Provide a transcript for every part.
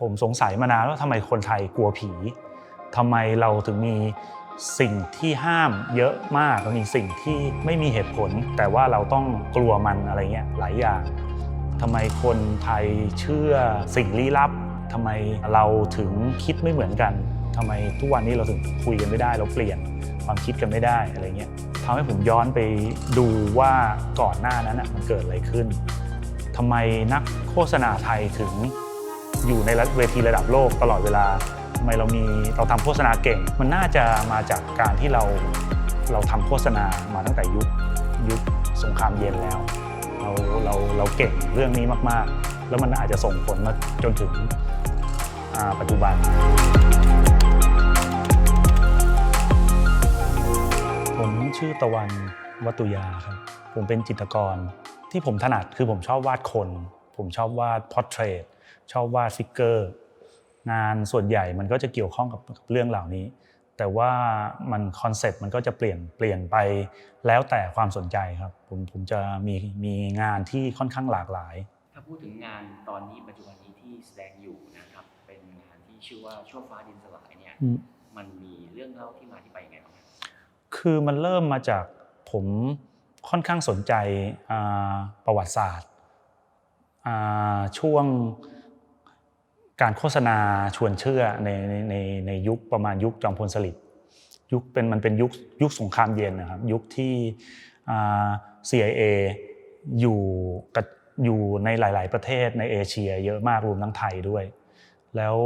ผมสงสัยมานานว่าทำไมคนไทยกลัวผีทำไมเราถึงมีสิ่งที่ห้ามเยอะมากมีสิ่งที่ไม่มีเหตุผล แต่ว่าเราต้องกลัวมันอะไรเงี้ยหลายอย่างทำไมคนไทยเชื่อสิ่งลี้ลับทำไมเราถึงคิดไม่เหมือนกันทำไมทุกวันนี้เราถึงคุยกันไม่ได้ เราเปลี่ยนความคิดกันไม่ได้อะไรเงี้ยทำให้ผมย้อนไปดูว่าก่อนหน้านั้นน่ะมันเกิดอะไรขึ้นทำไมนักโฆษณาไทยถึง อยู่ในเวทีระดับโลกตลอดเวลาทำไมเรามีเราทำโฆษณาเก่ง มันน่าจะมาจากการที่เราเราทำโฆษณามาตั้งแต่ยุคยุคสงครามเย็นแล้วเราเราเราเก่งเรื่องนี้มากๆ แล้วมันอาจจะส่งผลมาจนถึงปัจจุบัน ผมชื่อตะวันวัตุยาครับ ผมเป็นจิตรกรที่ผมถนัดคือผมชอบวาดคน ผมชอบวาดพอร์เทรต ชอบวาดฟิกเกอร์ งานส่วนใหญ่มันก็จะเกี่ยวข้องกับกับเรื่องเหล่านี้ แต่ว่ามันคอนเซ็ปต์มันก็จะเปลี่ยนเปลี่ยนไปแล้วแต่ความสนใจครับผมผมจะมีมีงานที่ค่อนข้างหลากหลาย ถ้าพูดถึงงานตอนนี้ปัจจุบันนี้ที่แสดงอยู่นะครับเป็นงานที่ชื่อว่าชั่วฟ้าดินสลายเนี่ยอืมมันมีเรื่องเล่าที่มาที่ไปยังไงบ้างครับคือมันเริ่มมาจากผมค่อนข้างสนใจอ่าประวัติศาสตร์อ่าช่วง การโฆษณาชวนเชื่อในในในยุคประมาณยุคจอมพลสฤษดิ์ยุคเป็นมันเป็นยุคยุคสงครามเย็นนะครับ ยุคที่ CIA อยู่กับอยู่ในหลาย ๆ ประเทศในเอเชีย เยอะมากรวมทั้งไทยด้วย แล้ว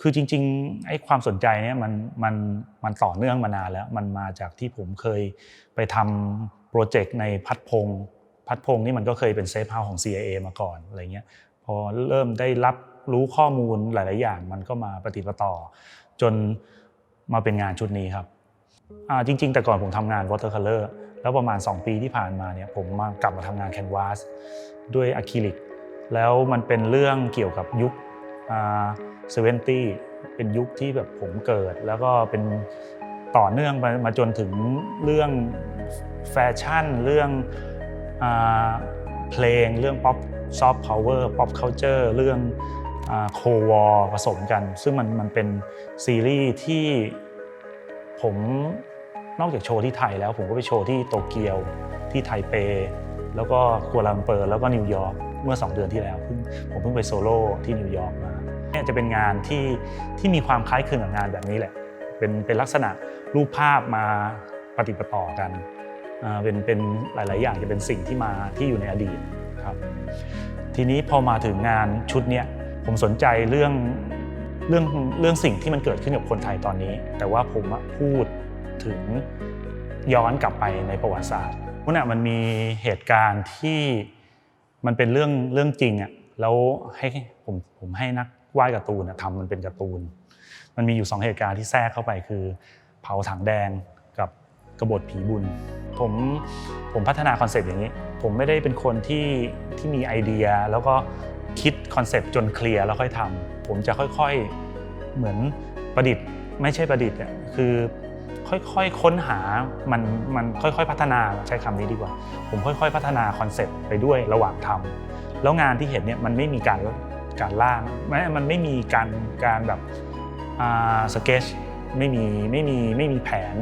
คือจริงๆไอ้ความสนใจเนี่ยมันมันมันต่อเนื่องมานานแล้ว มันมาจากที่ผมเคยไปทำโปรเจกต์ในพัดพงพัดพงนี่มันก็เคยเป็นเซฟเฮาส์ของ CIA มาก่อนอะไรเงี้ยพอเริ่มได้รับ รู้ข้อมูลหลาย ๆ อย่าง มันก็มาปฏิปต่อ จนมาเป็นงานชุดนี้ครับจริง ๆ แต่ก่อนผมทำงาน watercolor แล้วประมาณ 2 ปีที่ผ่านมาเนี่ยผมมากลับมาทำงานแคนวาสด้วยอะคริลิกแล้วมันเป็นเรื่องเกี่ยวกับยุคเซเวนตี้เป็นยุคที่แบบผมเกิด แล้วก็เป็นต่อเนื่องมามาจนถึงเรื่องแฟชั่น เรื่องอเพลง เรื่องป๊อปซอฟต์พาวเวอร์ป๊อปเคานเจอร์เรื่อง โควอผสมกัน ซึ่งมันมันเป็นซีรีส์ที่ผมนอกจากโชว์ที่ไทยแล้วผมก็ไปโชว์ที่โตเกียวที่ไทเป แล้วก็กัวลาลัมเปอร์แล้วก็นิวยอร์กเมื่อ 2 เดือนที่แล้วพิ่งผมเพิ่งไปโซโล่ที่นิวยอร์กมาเนี่ยจะเป็นงานที่ที่มีความคล้ายคลึงกับงานแบบนี้แหละ เป็นเป็นลักษณะรูปภาพมาปฏิปต่อกันเป็นเป็นหลาย ๆ อย่างจะเป็นสิ่งที่มาที่อยู่ในอดีตครับทีนี้พอมาถึงงานชุดเนี้ย ผมสนใจเรื่องเรื่องเรื่องสิ่งที่มันเกิดขึ้นกับคนไทยตอนนี้ แต่ว่าผมพูดถึงย้อนกลับไปในประวัติศาสตร์ว่าน่ะมันมีเหตุการณ์ที่มันเป็นเรื่องเรื่องจริงอะแล้วให้ผมผมให้นักวาดการ์ตูนทำมันเป็นการ์ตูน มันมีอยู่สองเหตุการณ์ที่แทรกเข้าไปคือ เผาถังแดงกับกบฏผีบุญ ผมผมพัฒนาคอนเซปต์อย่างนี้ ผมไม่ได้เป็นคนที่ที่มีไอเดีย แล้วก็ คิดคอนเซปต์จนเคลียร์แล้วค่อยทำผมจะค่อยๆเหมือนประดิษฐ์ ไม่ใช่ประดิษฐ์อะคือค่อยๆค้นหามันมันค่อยๆพัฒนาใช้คำนี้ดีกว่า ผมค่อยๆ พัฒนาคอนเซปต์ไปด้วยระหว่างทำแล้วงานที่เห็นเนี่ยมันไม่มีการการล่างไม่มันไม่มีการการแบบสเกจไม่มีไม่มีไม่มีแผน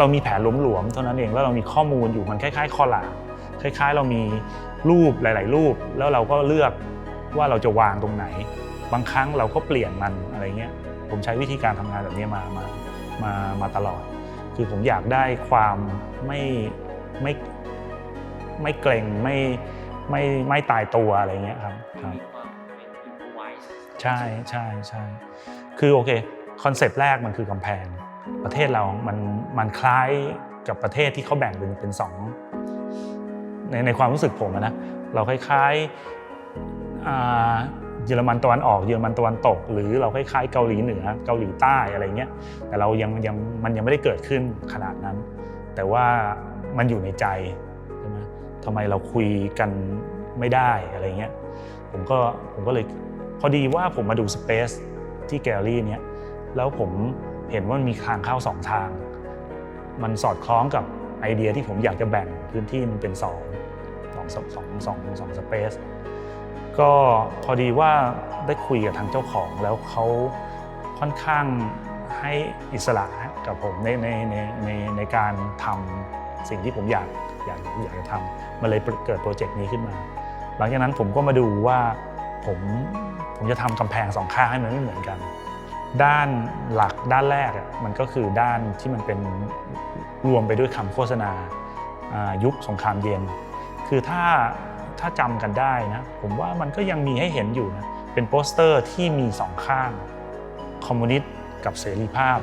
เรามีแผนหลวมๆเท่านั้นเองแล้วเรามีข้อมูลอยู่มันคล้ายๆคอลลาคล้าย ๆ เรามีรูปหลาย ๆ รูป แล้วเราก็เลือก ว่าเราจะวางตรงไหน บางครั้งเราก็เปลี่ยนมันอะไรเงี้ยผมใช้วิธีการทำงานแบบนี้มามามามาตลอด คือผมอยากได้ความไม่ไม่ไม่เกรงไม่ไม่ไม่ตายตัวอะไรเงี้ยครับครับมีความเป็นอินพไวส์ใช่ใช่ใช่คือโอเคคอนเซปต์แรกมันคือกำแพงประเทศเรา มันมันคล้ายกับประเทศที่เขาแบ่งเป็นเป็นสองในในความรู้สึกผมอะนะเราคล้ายๆอ่า เยอรมันตะวันออกเยอรมันตะวันตก หรือเราคล้ายๆเกาหลีเหนือเกาหลีใต้อะไรเงี้ยแต่เรายังยังมันยังไม่ได้เกิดขึ้นขนาดนั้น แต่ว่ามันอยู่ในใจใช่ไหมทำไมเราคุยกันไม่ได้อะไรเงี้ยผมก็ผมก็เลยพอดีว่าผมมาดูสเปซที่แกลเลอรี่เนี้ยแล้วผมเห็นว่ามันมีทางเข้าสองทาง มันสอดคล้องกับไอเดียที่ผมอยากจะแบ่งพื้นที่มันเป็นสองสองสองสองสองสเปซ ก็พอดีว่าได้คุยกับทางเจ้าของแล้วเขาค่อนข้างให้อิสระกับผมในในในในในการทำสิ่งที่ผมอยากอยากอยากจะทำมันเลยเกิดโปรเจกต์นี้ขึ้นมา หลังจากนั้นผมก็มาดูว่าผมผมจะทำกำแพงสองข้างให้มันไม่เหมือนกัน ด้านหลักด้านแรกอะมันก็คือด้านที่มันเป็นรวมไปด้วยคำโฆษณายุคสงครามเย็น คือถ้า ถ้าจำกันได้นะ ผมว่ามันก็ยังมีให้เห็นอยู่นะ เป็นโปสเตอร์ที่มีสองข้าง คอมมิวนิสต์กับเสรีภาพ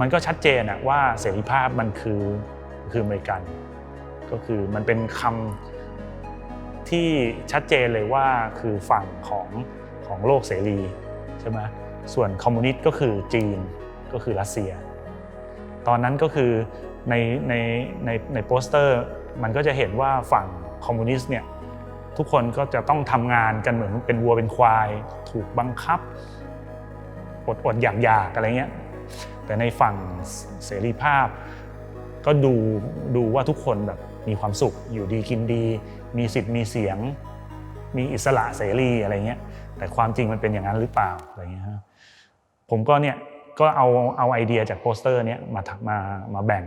มันก็ชัดเจนอะว่าเสรีภาพมันคือคืออเมริกัน ก็คือมันเป็นคำที่ชัดเจนเลยว่าคือฝั่งของของโลกเสรีใช่ไหมส่วนคอมมิวนิสต์ก็คือจีนก็คือรัสเซีย ตอนนั้นก็คือในในในในโปสเตอร์มันก็จะเห็นว่าฝั่ง คอมมิวนิสต์เนี่ยทุกคนก็จะต้องทำงานกันเหมือนเป็นวัวเป็นควาย ถูกบังคับอดอดอยากอยากอะไรเงี้ยแต่ในฝั่งเสรีภาพ ก็ดูดูว่าทุกคนแบบมีความสุขอยู่ดีกินดี มีสิทธิ์มีเสียง มีอิสระเสรีอะไรเงี้ยแต่ความจริงมันเป็นอย่างนั้นหรือเปล่าอะไรเงี้ยผมก็เนี่ยก็เอาเอาไอเดียจากโปสเตอร์เนี้ยมามามาแบ่ง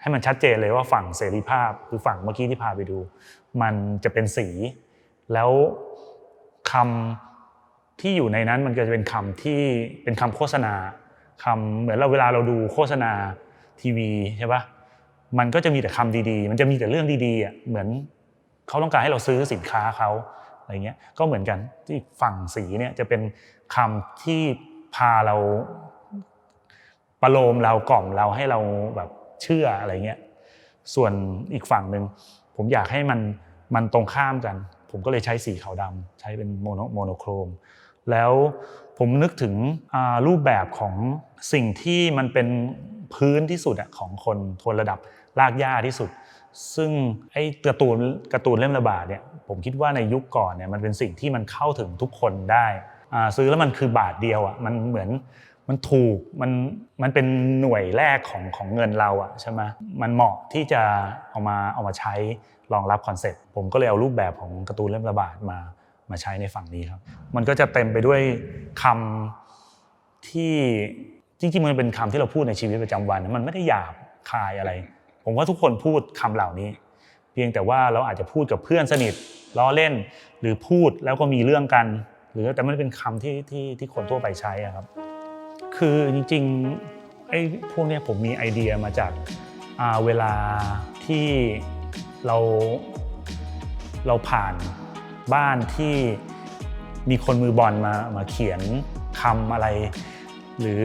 ให้มันชัดเจนเลยว่าฝั่งเสรีภาพคือฝั่งเมื่อกี้ที่พาไปดู มันจะเป็นสี แล้วคำที่อยู่ในนั้นมันก็จะเป็นคำที่เป็นคำโฆษณาคำเหมือนเราเวลาเราดูโฆษณาทีวีใช่ปะมันก็จะมีแต่คำดีๆ มันจะมีแต่เรื่องดีๆอะเหมือนเขาต้องการให้เราซื้อสินค้าเขาอะไรเงี้ยก็เหมือนกันที่ฝั่งสีเนี่ยจะเป็นคำที่พาเราประโลมเรากล่อมเราให้เราแบบ เชื่ออะไรเงี้ยส่วนอีกฝั่งหนึ่งผมอยากให้มันมันตรงข้ามกัน ผมก็เลยใช้สีขาวดำใช้เป็นโมโนโมโนโครม แล้วผมนึกถึงรูปแบบของสิ่งที่มันเป็นพื้นที่สุดของคนทนระดับรากหญ้าที่สุด ซึ่งไอ้การ์ตูนการ์ตูนเล่มระบาดเนี่ยผมคิดว่าในยุคก่อนเนี่ยมันเป็นสิ่งที่มันเข้าถึงทุกคนได้ซื้อแล้วมันคือบาทเดียวอะมันเหมือน มันถูกมันมันเป็นหน่วยแรกของของเงินเราอะใช่ไหมมันเหมาะที่จะเอามาเอามาใช้รองรับคอนเซ็ปต์ผมก็เลยเอารูปแบบของการ์ตูนเล่มระบาดมามาใช้ในฝั่งนี้ครับ มันก็จะเต็มไปด้วยคำที่จริงๆมันเป็นคำที่เราพูดในชีวิตประจำวัน มันไม่ได้หยาบคายอะไร ผมว่าทุกคนพูดคำเหล่านี้ เพียงแต่ว่าเราอาจจะพูดกับเพื่อนสนิทล้อเล่น หรือพูดแล้วก็มีเรื่องกัน หรือแต่มันเป็นคำที่ที่ที่คนทั่วไปใช้อะครับ คือจริงๆไอ้พวกเนี้ยผมมีไอเดียมาจากเวลาที่เราเราผ่านบ้านที่มีคนมือบอลมามาเขียนคำอะไร หรือ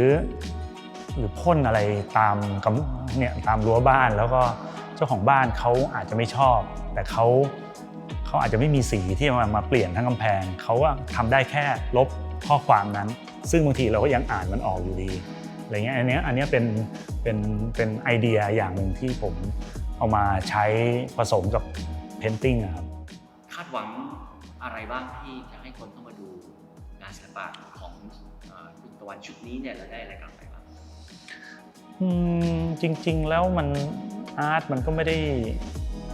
หรือพ่นอะไรตามกำเนี่ยตามรั้วบ้านแล้วก็เจ้าของบ้านเขาอาจจะไม่ชอบ แต่เขาเขาอาจจะไม่มีสีที่มามาเปลี่ยนทั้งกำแพงเขาว่าทำได้แค่ลบข้อความนั้น ซึ่งบางทีเราก็ยังอ่านมันออกอยู่ดีอะไรเงี้ยอันเนี้ยอันเนี้ยเป็นเป็นเป็นไอเดียอย่างหนึ่งที่ผมเอามาใช้ผสมกับเพนติ้งครับคาดหวังอะไรบ้างที่จะให้คนเข้ามาดูงานศิลปะของเอ่อคุณตะวันชุดนี้เนี่ยเราได้อะไรกลับไปบ้างอืมจริง ๆ แล้วมันอาร์ตมันก็ไม่ได้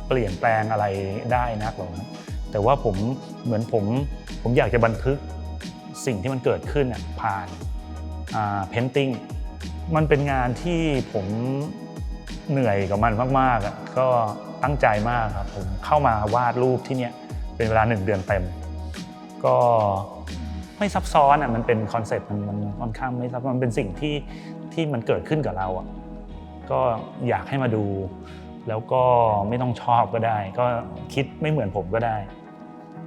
เปลี่ยนแปลงอะไรได้นักหรอกนะแต่ว่าผมเหมือนผมผมอยากจะบันทึก สิ่งที่มันเกิดขึ้นน่ะผ่านเพนติ้งมันเป็นงานที่ผมเหนื่อยกับมันมากๆอะก็ตั้งใจมากครับผมเข้ามาวาดรูปที่เนี่ยเป็นเวลาหนึ่งเดือนเต็ม ก็ไม่ซับซ้อนอะมันเป็นคอนเซ็ปต์มันมันค่อนข้างไม่ซับมันเป็นสิ่งที่ที่มันเกิดขึ้นกับเราอะก็อยากให้มาดู แล้วก็ไม่ต้องชอบก็ได้ ก็คิดไม่เหมือนผมก็ได้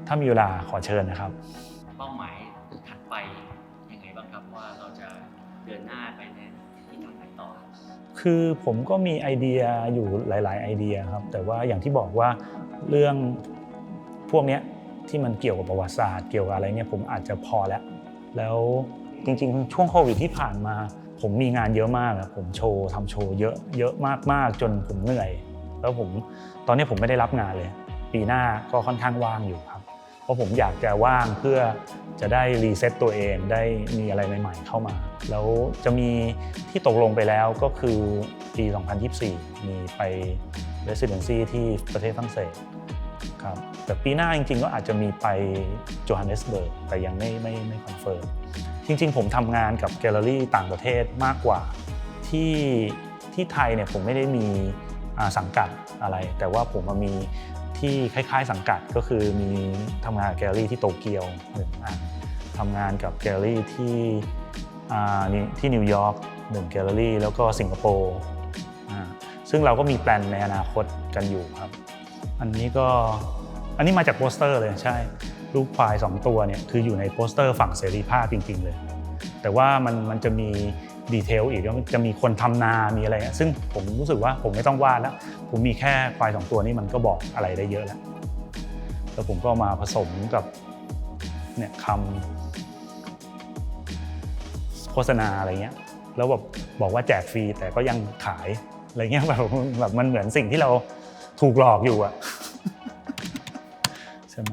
ถ้ามีเวลาขอเชิญนะครับ เป้าหมาย ว่าเราจะเดินหน้าไปในที่ทางไหนต่อครับคือผมก็มีไอเดียอยู่หลาย ๆ ไอเดียครับ แต่ว่าอย่างที่บอกว่าเรื่องพวกเนี้ยที่มันเกี่ยวกับประวัติศาสตร์เกี่ยวกับอะไรเนี่ยผมอาจจะพอแล้ว แล้วจริง ๆ ช่วงโควิดที่ผ่านมา ผมมีงานเยอะมากอะผมโชว์ทำโชว์เยอะเยอะมากๆ จนผมเหนื่อย แล้วผมตอนนี้ผมไม่ได้รับงานเลย ปีหน้าก็ค่อนข้างว่างอยู่ครับ เพราะผมอยากจะว่างเพื่อจะได้รีเซ็ตตัวเองได้มีอะไรใหม่ๆเข้ามา แล้วจะมีที่ตกลงไปแล้วก็คือปี 2024 มีไป residency ที่ประเทศฝรั่งเศสครับแต่ปีหน้าจริงๆ ก็อาจจะมีไปโจฮันเนสเบิร์กแต่ยังไม่ไม่ไม่คอนเฟิร์มจริงๆ ผมทำงานกับแกลเลอรี่ต่างประเทศมากกว่าที่ที่ไทยเนี่ยผมไม่ได้มีสังกัดอะไร แต่ว่าผมมามี ที่คล้ายๆสังกัดก็คือมีทำงานแกลเลอรี่ที่โตเกียวหนึ่งอันทำงานกับแกลเลอรี่ที่ที่นิวยอร์กหนึ่งแกลเลอรี่แล้วก็สิงคโปร์ซึ่งเราก็มีแปลนในอนาคตกันอยู่ครับ อันนี้ก็อันนี้มาจากโปสเตอร์เลยใช่รูปควายสองตัวเนี่ยคืออยู่ในโปสเตอร์ฝั่งเสรีภาพจริง ๆ เลย แต่ว่ามันมันจะมี ดีเทลอีกว่ามันจะมีคนทำนา มีอะไรอะซึ่งผมรู้สึกว่าผมไม่ต้องวาดแล้ว ผมมีแค่ควายสองตัวนี้มันก็บอกอะไรได้เยอะแล้ว แล้วผมก็มาผสมกับเนี่ยคำโฆษณาอะไรเงี้ย แล้วแบบบอกว่าแจกฟรีแต่ก็ยังขายอะไรเงี้ยแบบแบบมันเหมือนสิ่งที่เราถูกหลอกอยู่อะใช่ไหม